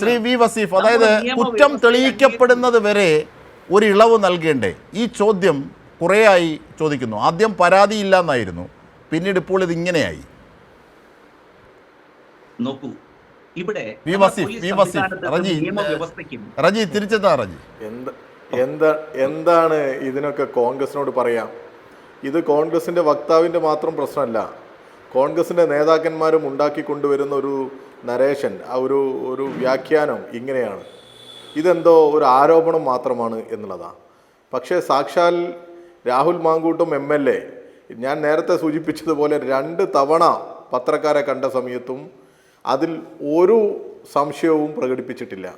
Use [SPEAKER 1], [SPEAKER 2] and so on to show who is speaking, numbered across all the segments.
[SPEAKER 1] Shri V Wasif അതായത് കുറ്റം തെളിയിക്കപ്പെടുന്നത് വരെ ഒരു ഇളവ് നൽകേണ്ടേ? ഈ ചോദ്യം കുറേയായി ചോദിക്കുന്നു. ആദ്യം പരാതിയില്ല എന്നായിരുന്നു പിന്നീട് ഇപ്പോൾ ഇത് ഇങ്ങനെയായി.
[SPEAKER 2] നോക്കൂ. ഇവിടെ
[SPEAKER 1] വി
[SPEAKER 2] നമ്മുടെ
[SPEAKER 1] വസീഫ്,
[SPEAKER 2] പോലീസ്
[SPEAKER 1] വി വസീഫ്,
[SPEAKER 2] സംവിധാനത്തിനും
[SPEAKER 1] റജി, റജി തിരിച്ചെത്താ റജി.
[SPEAKER 3] എന്താ എന്താണ് ഇതിനൊക്കെ കോൺഗ്രസിനോട് പറയാം? ഇത് കോൺഗ്രസിന്റെ വക്താവിന്റെ മാത്രം പ്രശ്നമല്ല. കോൺഗ്രസിന്റെ നേതാക്കന്മാരും ഉണ്ടാക്കി കൊണ്ടുവരുന്ന ഒരു നരേഷൻ ആ ഒരു ഒരു വ്യാഖ്യാനം ഇങ്ങനെയാണ്. ഇതെന്തോ ഒരു ആരോപണം മാത്രമാണ് എന്നുള്ളതാണ് പക്ഷേ സാക്ഷാൽ Rahul Mamkootathil M L A ഞാൻ നേരത്തെ സൂചിപ്പിച്ചതുപോലെ രണ്ട് തവണ പത്രക്കാരെ കണ്ട സമയത്തും അതിൽ ഒരു സംശയവും പ്രകടിപ്പിച്ചിട്ടില്ല.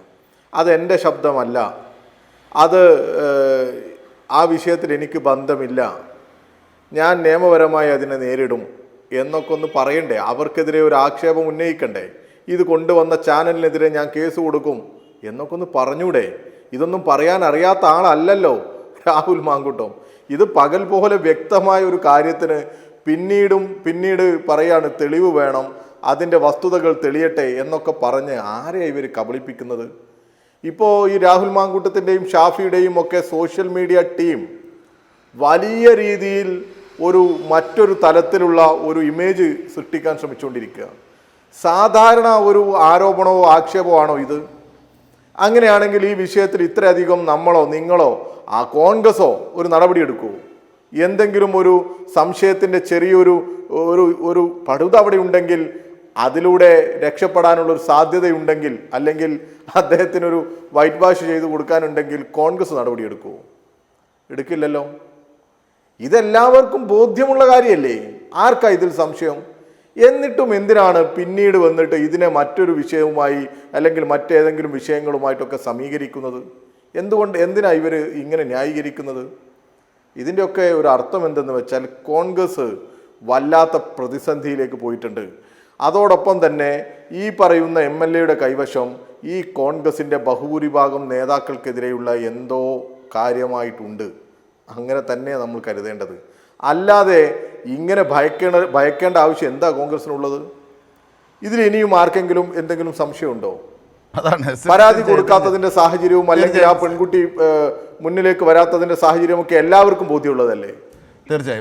[SPEAKER 3] അതെന്റെ ശബ്ദമല്ല. അത് ആ വിഷയത്തിൽ എനിക്ക് ബന്ധമില്ല. ഞാൻ നിയമപരമായി അതിനെ നേരിടും. എന്നൊക്കെ ഒന്ന് പറയണ്ടേ? അവർക്കെതിരെ ഒരു ആക്ഷേപം ഉന്നയിക്കണ്ടേ? ഇത് കൊണ്ടുവന്ന ചാനലിനെതിരെ ഞാൻ കേസ് കൊടുക്കും എന്നൊക്കെ ഒന്ന് പറഞ്ഞൂടെ? ഇതൊന്നും പറയാൻ അറിയാത്ത ആളല്ലല്ലോ രാഹുൽ മാങ്കുട്ടം. ഇത് പകൽ പോലെ വ്യക്തമായ ഒരു കാര്യത്തിന് പിന്നീടും പിന്നീട് പറയാണ് തെളിവ് വേണം അതിന്റെ വസ്തുതകൾ തെളിയട്ടെ എന്നൊക്കെ പറഞ്ഞ് ആരെയാണ് ഇവർ കബളിപ്പിക്കുന്നത്? ഇപ്പോൾ ഈ രാഹുൽ മാങ്കൂട്ടത്തിന്റെയും ഷാഫിയുടെയും ഒക്കെ സോഷ്യൽ മീഡിയ ടീം വലിയ രീതിയിൽ ഒരു മറ്റൊരു തലത്തിലുള്ള ഒരു ഇമേജ് സൃഷ്ടിക്കാൻ ശ്രമിച്ചുകൊണ്ടിരിക്കുകയാണ് സാധാരണ ഒരു ആരോപണമോ ആക്ഷേപമോ ആണോ ഇത്? അങ്ങനെയാണെങ്കിൽ ഈ വിഷയത്തിൽ ഇത്രയധികം നമ്മളോ നിങ്ങളോ ആ കോൺഗ്രസോ ഒരു നടപടി എടുക്കുമോ എന്തെങ്കിലും ഒരു സംശയത്തിന്റെ ചെറിയൊരു ഒരു ഒരു പടുത അവിടെ ഉണ്ടെങ്കിൽ അതിലൂടെ രക്ഷപ്പെടാനുള്ള ഒരു സാധ്യതയുണ്ടെങ്കിൽ അല്ലെങ്കിൽ അദ്ദേഹത്തിനൊരു വൈറ്റ് വാഷ് ചെയ്ത് കൊടുക്കാനുണ്ടെങ്കിൽ കോൺഗ്രസ് നടപടി എടുക്കൂ എടുക്കില്ലല്ലോ? ഇതെല്ലാവർക്കും ബോധ്യമുള്ള കാര്യമല്ലേ? ആർക്കാ ഇതിൽ സംശയം? എന്നിട്ടും എന്തിനാണ് പിന്നീട് വന്നിട്ട് ഇതിനെ മറ്റൊരു വിഷയവുമായി അല്ലെങ്കിൽ മറ്റേതെങ്കിലും വിഷയങ്ങളുമായിട്ടൊക്കെ സമീകരിക്കുന്നത്? എന്തുകൊണ്ട് എന്തിനാ ഇവർ ഇങ്ങനെ ന്യായീകരിക്കുന്നത്? ഇതിന്റെയൊക്കെ ഒരു അർത്ഥം എന്തെന്ന് വെച്ചാൽ കോൺഗ്രസ് വല്ലാത്ത പ്രതിസന്ധിയിലേക്ക് പോയിട്ടുണ്ട്. അതോടൊപ്പം തന്നെ ഈ പറയുന്ന എം എൽ എയുടെ കൈവശം ഈ കോൺഗ്രസിന്റെ ബഹുഭൂരിഭാഗം നേതാക്കൾക്കെതിരെയുള്ള എന്തോ കാര്യമായിട്ടുണ്ട്. അങ്ങനെ തന്നെ നമ്മൾ കരുതേണ്ടത്. അല്ലാതെ ഇങ്ങനെ ഭയക്കേണ്ട ഭയക്കേണ്ട ആവശ്യം എന്താ കോൺഗ്രസിനുള്ളത്? ഇതിൽ ഇനിയും ആർക്കെങ്കിലും എന്തെങ്കിലും സംശയമുണ്ടോ?
[SPEAKER 1] അതാണ്.
[SPEAKER 3] പരാതി കൊടുക്കാത്തതിന്റെ സാഹചര്യവും അല്ലെങ്കിൽ ആ പെൺകുട്ടി മുന്നിലേക്ക് വരാത്തതിന്റെ സാഹചര്യവും ഒക്കെ എല്ലാവർക്കും ബോധ്യമുള്ളതല്ലേ?
[SPEAKER 1] തീർച്ചയായും.